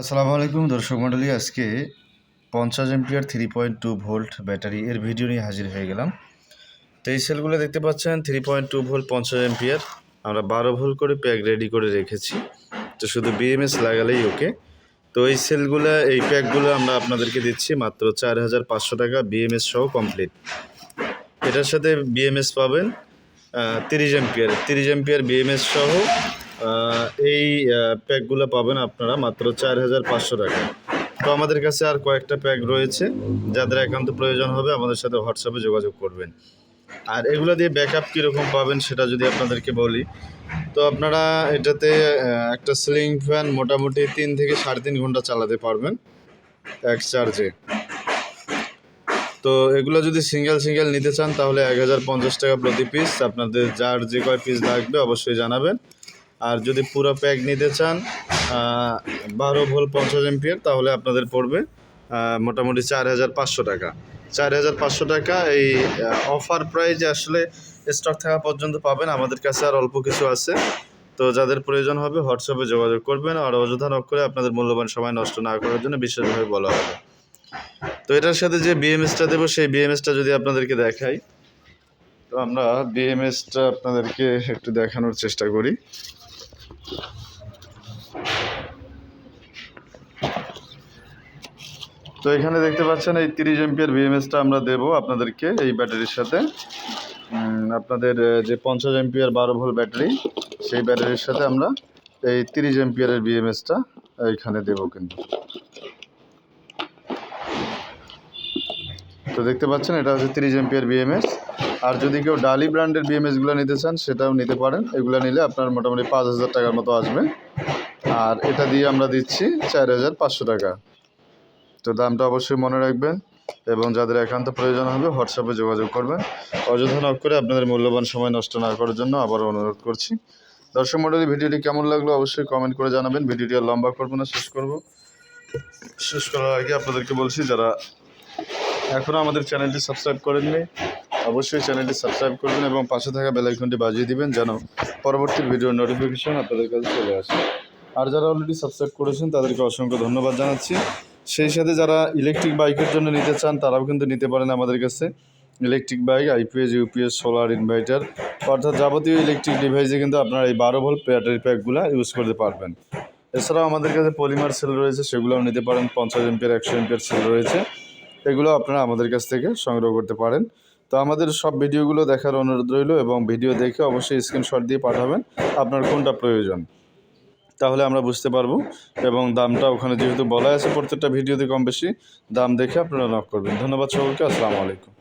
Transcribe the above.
আসসালামু আলাইকুম দর্শক মণ্ডলী, আজকে পঞ্চাশ ampere three point two volt battery এর ভিডিও নিয়ে হাজির হয়ে গেলাম। তো এই সেলগুলো দেখতে পাচ্ছেন থ্রি পয়েন্ট টু ভোল্ট পঞ্চাশ এমপিআর। আমরা বারো ভোল্ট করে প্যাক রেডি করে রেখেছি। তো শুধু বিএমএস লাগালেই ওকে তো এই সেলগুলো এই প্যাকগুলো আমরা আপনাদেরকে দিচ্ছি মাত্র চার হাজার পাঁচশো টাকা বিএমএস সহ কমপ্লিট এটার সাথে বিএমএস পাবেন তিরিশ এমপিআর। তিরিশ এমপিআর বিএমএস সহ এই প্যাকগুলো পাবেন আপনারা মাত্র চার হাজার পাঁচশো টাকা। তো আমাদের কাছে আর কয়েকটা প্যাক রয়েছে, যাদের একান্ত প্রয়োজন হবে আমাদের সাথে হোয়াটসঅ্যাপে যোগাযোগ করবেন। আর এগুলো দিয়ে ব্যাকআপ কীরকম পাবেন সেটা যদি আপনাদেরকে বলি। তো আপনারা এটাতে একটা সিলিং ফ্যান মোটামুটি তিন থেকে সাড়ে তিন ঘণ্টা চালাতে পারবেন, এক চার্জে। তো এগুলো যদি সিঙ্গেল সিঙ্গেল নিতে চান তাহলে এক হাজার পঞ্চাশ টাকা প্রতি পিস। আপনাদের যার যে কয় পিস লাগবে অবশ্যই জানাবেন। আর যদি পুরো প্যাক নিতে চান বারো ভোল পঞ্চাশ এমপিয়ার তাহলে আপনাদের পড়বে মোটামুটি চার হাজার পাঁচশো টাকা। চার হাজার পাঁচশো টাকা, এই অফার প্রাইজে আসলে স্টক থাকা পর্যন্ত পাবেন, আমাদের কাছে আর অল্প কিছু আছে। তো যাদের প্রয়োজন হবে হোয়াটসঅ্যাপে যোগাযোগ করবেন, আর অযথা নক করে আপনাদের মূল্যবান সময় নষ্ট না করার জন্য বিশেষভাবে বলা হবে। তো এটার সাথে যে বিএমএসটা দেবো, সেই বিএমএসটা যদি আপনাদেরকে দেখাই, তো আমরা বিএমএসটা আপনাদেরকে একটু দেখানোর চেষ্টা করি। তো এখানে দেখতে পাচ্ছেন এই তিরিশ এমপিয়ার বিএমএসটা আমরা দেব আপনাদেরকে এই ব্যাটারির সাথে। আপনাদের যে পঞ্চাশ এমপিয়ার বারো ভোল্ট ব্যাটারি, সেই ব্যাটারির সাথে আমরা এই তিরিশ এমপিয়ারের বিএমএসটা এইখানে দেবো কিন্তু। তো দেখতে পাচ্ছেন, এটা হচ্ছে তিরিশ এমপিয়ার বিএমএস আর যদি কেউ ডালি ব্র্যান্ডের বিএমএসগুলো নিতে চান, সেটাও নিতে পারেন। এগুলো নিলে আপনার মোটামুটি পাঁচ হাজার টাকার মতো আসবে। আর এটা দিয়ে আমরা দিচ্ছি চার হাজার পাঁচশো টাকা। তো দামটা অবশ্যই মনে রাখবেন এবং যাদের একান্ত প্রয়োজন হবে হোয়াটসঅ্যাপে যোগাযোগ করবেন। অযথা নক করে আপনাদের মূল্যবান সময় নষ্ট না করার জন্য আবার অনুরোধ করছি। দর্শক মণ্ডলী, ভিডিওটি কেমন লাগল অবশ্যই কমেন্ট করে জানাবেন। ভিডিওটি আর লম্বা করব না, শেষ করব। শেষ করার আগে আপনাদেরকে বলছি, যারা এখনও আমাদের চ্যানেলটি সাবস্ক্রাইব করেননি, অবশ্যই চ্যানেলটি সাবস্ক্রাইব করবেন এবং পাশে থাকা বেল আইকনটি বাজিয়ে দিবেন যেন পরবর্তী ভিডিওর নোটিফিকেশন আপনাদের কাছে চলে আসে। আর যারা অলরেডি সাবস্ক্রাইব করেছেন, তাদেরকে অসংখ্য ধন্যবাদ জানাচ্ছি। সেই সাথে যারা ইলেকট্রিক বাইকের জন্য নিতে চান, তারাও কিন্তু নিতে পারেন আমাদের কাছে। Electric bike IPS UPS solar inverter অর্থাৎ যাবতীয় ইলেকট্রিক ডিভাইসে কিন্তু আপনারা এই বারো ভোল্ট ব্যাটারি প্যাকগুলো ইউজ করতে পারবেন। এছাড়াও আমাদের কাছে পলিমার সেল রয়েছে, সেগুলোও নিতে পারেন, পঞ্চাশ এমপিয়ার একশো এমপিয়ার সেল রয়েছে। এগুলো আপনারা আমাদের কাছ থেকে সংগ্রহ করতে পারেন। তো আমাদের সব ভিডিওগুলো দেখার অনুরোধ রইল এবং ভিডিও দেখে অবশ্যই স্ক্রিনশট দিয়ে পাঠাবেন, আপনার কোনটা প্রয়োজন। তাহলে আমরা বুঝতে পারব। এবং দামটা ওখানে যেহেতু বলা আছে প্রত্যেকটা ভিডিওতে কম বেশি, দাম দেখে আপনারা লক করবেন। ধন্যবাদ সকলকে, আসসালামু আলাইকুম।